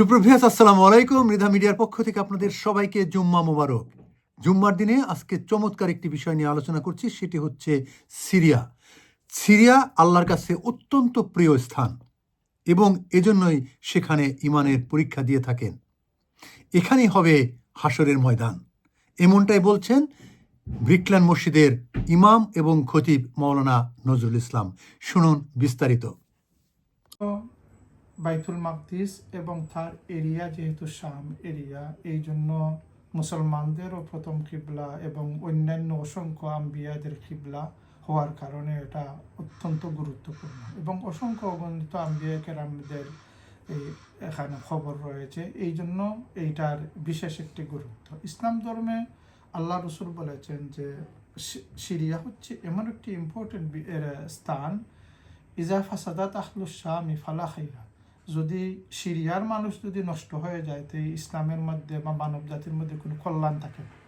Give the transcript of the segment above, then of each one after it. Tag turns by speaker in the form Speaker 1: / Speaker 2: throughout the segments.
Speaker 1: সুপ্রভিয়াস আসসালামু আলাইকুম। মৃধা মিডিয়ার পক্ষ থেকে আপনাদের সবাইকে জুম্মা মোবারক। জুম্মার দিনে আজকে চমৎকার একটি বিষয় নিয়ে আলোচনা করছি, সেটি হচ্ছে সিরিয়া। সিরিয়া আল্লাহর কাছে অত্যন্ত প্রিয় স্থান এবং এজন্যই সেখানে ইমানের পরীক্ষা দিয়ে থাকেন। এখানেই হবে হাসরের ময়দান। এমনটাই বলছেন ব্রিকল্যান্ড মসজিদের ইমাম এবং খতিব মাওলানা নজরুল ইসলাম। শুনুন বিস্তারিত।
Speaker 2: বাইতুল মাকদিস এবং তার এরিয়া যেহেতু শাম এরিয়া এই জন্য মুসলমানদেরও প্রথম কিবলা এবং অন্যান্য অসংখ্য আম্বিয়াদের কিবলা হওয়ার কারণে এটা অত্যন্ত গুরুত্বপূর্ণ। এবং অসংখ্য অগণিত আম্বিয়া কেরামদের এই এখানে খবর রয়েছে এই জন্য এইটার বিশেষ একটি গুরুত্ব। ইসলাম ধর্মে আল্লাহ রসুল বলেছেন যে সিরিয়া হচ্ছে এমন একটি ইম্পর্টেন্ট স্থান, ইজা ফাসাদাত আহলুস শামি ফালা খাইরা যদি সিরিয়ার মানুষ যদি নষ্ট হয়ে যায়, তো ইসলামের মধ্যে বা মানব জাতির মধ্যে কোনো কল্যাণ থাকে না।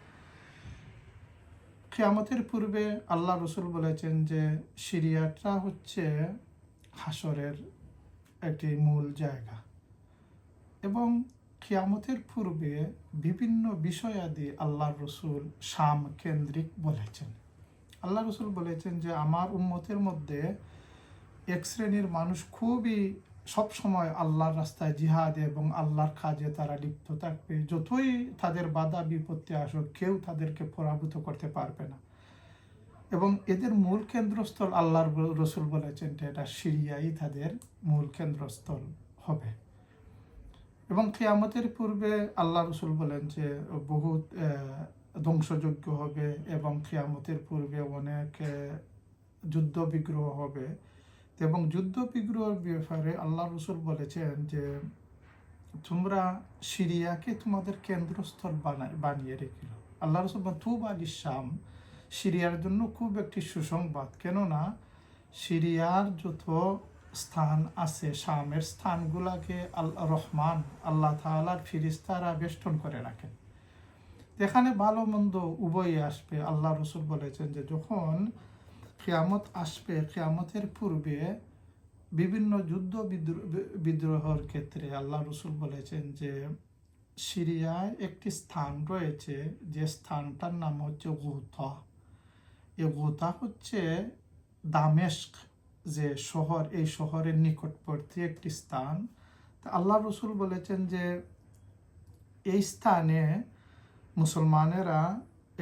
Speaker 2: পূর্বে আল্লাহ রসুল বলেছেন যে, সিরিয়াটা হচ্ছে হাসরের একটি মূল জায়গা। এবং কিয়ামতের পূর্বে বিভিন্ন বিষয়াদি আল্লাহ রসুল শাম কেন্দ্রিক বলেছেন। আল্লাহ রসুল বলেছেন যে, আমার উম্মতের মধ্যে এক শ্রেণির মানুষ খুবই সব সময় আল্লাহর রাস্তায় জিহাদ এবং আল্লাহর কাজে তারা লিপ্ত থাকবে। যতই তাদের বাধা বিপত্তি আসুক কেউ তাদেরকে পরাভূত করতে পারবে না। এবং এদের মূল কেন্দ্রস্থল আল্লাহর রসুল বলেছেন যে এটা সিরিয়াই তাদের মূল কেন্দ্রস্থল হবে। এবং কিয়ামতের পূর্বে আল্লাহ রসুল বলেন যে বহুত আহ, ধ্বংসযজ্ঞ হবে এবং কিয়ামতের পূর্বে অনেক যুদ্ধ বিগ্রহ হবে। এবং যুদ্ধ বিগ্রহের ব্যাপারে আল্লাহ রসুল বলেছেন যে, তোমরা সিরিয়াকে তোমাদের কেন্দ্রস্থল বানায় বানিয়ে রেখিল আল্লাহ রসুল তুব আলী শাম, সিরিয়ার জন্য খুব একটি সুসংবাদ। কেননা, সিরিয়ার যত স্থান আছে, শামের স্থানগুলাকে আল্লাহ রহমান, আল্লাহ তালার ফিরিস্তারা বেষ্টন করে রাখেন এখানে ভালো মন্দ উভয়ই আসবে। আল্লাহ রসুল বলেছেন যে, যখন কিয়ামত আসবে, কিয়ামতের পূর্বে বিভিন্ন যুদ্ধ বিদ্রোহ বিদ্রোহের ক্ষেত্রে আল্লাহ রসুল বলেছেন যে, সিরিয়ায় একটি স্থান রয়েছে, যে স্থানটার নাম হচ্ছে গুতা এ গুতা হচ্ছে দামেস্ক, যে শহর, এই শহরের নিকটবর্তী একটি স্থান। তা আল্লাহ রসুল বলেছেন যে, এই স্থানে মুসলমানেরা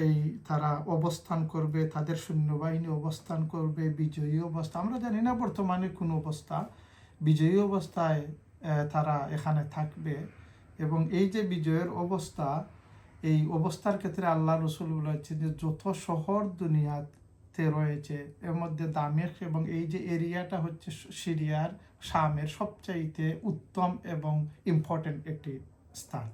Speaker 2: এই তারা অবস্থান করবে, তাদের সৈন্যবাহিনী অবস্থান করবে, বিজয়ী অবস্থা। আমরা জানি না বর্তমানে কোন অবস্থা। বিজয়ী অবস্থায় তারা এখানে থাকবে এবং এই যে বিজয়ের অবস্থা, এই অবস্থার ক্ষেত্রে আল্লাহ রসুল বলেছেন যে যত শহর দুনিয়াতে রয়েছে, এর মধ্যে দামেক এবং এই যে এরিয়াটা হচ্ছে সিরিয়ার, শামের সবচাইতে উত্তম এবং ইম্পর্টেন্ট একটি স্থান।